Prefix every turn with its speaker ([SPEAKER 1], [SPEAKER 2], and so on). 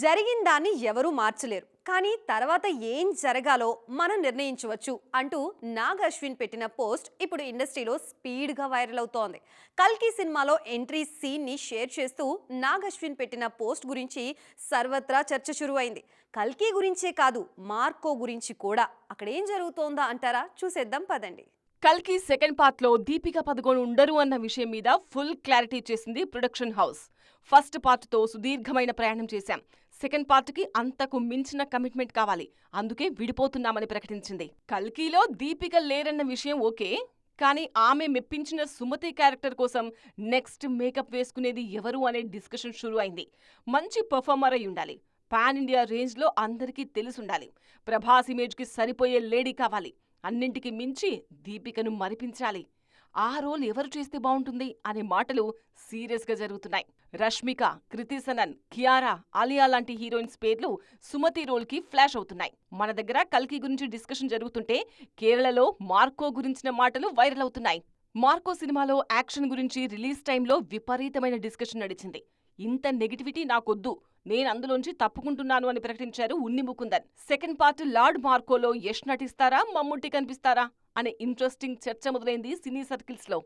[SPEAKER 1] జరిగిన దాన్ని ఎవరూ మార్చలేరు. కానీ తర్వాత ఏం జరగాలో మనం నిర్ణయించవచ్చు అంటూ నాగ్ అశ్విన్ పెట్టిన పోస్ట్ ఇప్పుడు ఇండస్ట్రీలో స్పీడ్గా వైరల్ అవుతోంది. కల్కి సినిమాలో ఎంట్రీ సీన్ని షేర్ చేస్తూ నాగ్ అశ్విన్ పెట్టిన పోస్ట్ గురించి సర్వత్రా చర్చ షురువైంది కల్కి గురించే కాదు మార్కో గురించి కూడా. అక్కడ ఏం జరుగుతోందా అంటారా? చూసేద్దాం పదండి.
[SPEAKER 2] కల్కి సెకండ్ పార్ట్లో దీపిక పదకొండు ఉండరు అన్న విషయం మీద ఫుల్ క్లారిటీ చేసింది ప్రొడక్షన్ హౌస్. ఫస్ట్ పార్ట్తో సుదీర్ఘమైన ప్రయాణం చేశాం. సెకండ్ పార్ట్కి అంతకు మించిన కమిట్మెంట్ కావాలి. అందుకే విడిపోతున్నామని ప్రకటించింది. కల్కిలో దీపిక లేరన్న విషయం ఓకే కానీ ఆమె మెప్పించిన సుమతి క్యారెక్టర్ కోసం నెక్స్ట్ మేకప్ వేసుకునేది ఎవరు అనే డిస్కషన్ షురూ అయింది. మంచి పర్ఫార్మర్ అయి ఉండాలి. పాన్ ఇండియా రేంజ్లో అందరికీ తెలిసుండాలి. ప్రభాస్ ఇమేజ్కి సరిపోయే లేడీ కావాలి. అన్నింటికి మించి దీపికను మరిపించాలి. ఆ రోల్ ఎవరు చేస్తే బాగుంటుంది అనే మాటలు సీరియస్గా జరుగుతున్నాయి. రష్మిక కృతి సనన్ కియారా ఆలియా లాంటి హీరోయిన్స్ పేర్లు సుమతి రోల్కి ఫ్లాష్ అవుతున్నాయి. మన దగ్గర కల్కి గురించి డిస్కషన్ జరుగుతుంటే కేరళలో మార్కో గురించిన మాటలు వైరల్ అవుతున్నాయి. మార్కో సినిమాలో యాక్షన్ గురించి రిలీజ్ టైంలో విపరీతమైన డిస్కషన్ నడిచింది. ఇంత నెగిటివిటీ నాకొద్దు. నేను అందులోంచి తప్పుకుంటున్నాను అని ప్రకటించారు Unni Mukundan. Second part lord మార్కోలో Yash నటిస్తారా? మమ్ముట్టి కనిపిస్తారా? అనే ఇంట్రెస్టింగ్ చర్చ మొదలైంది సినీ సర్కిల్స్లో.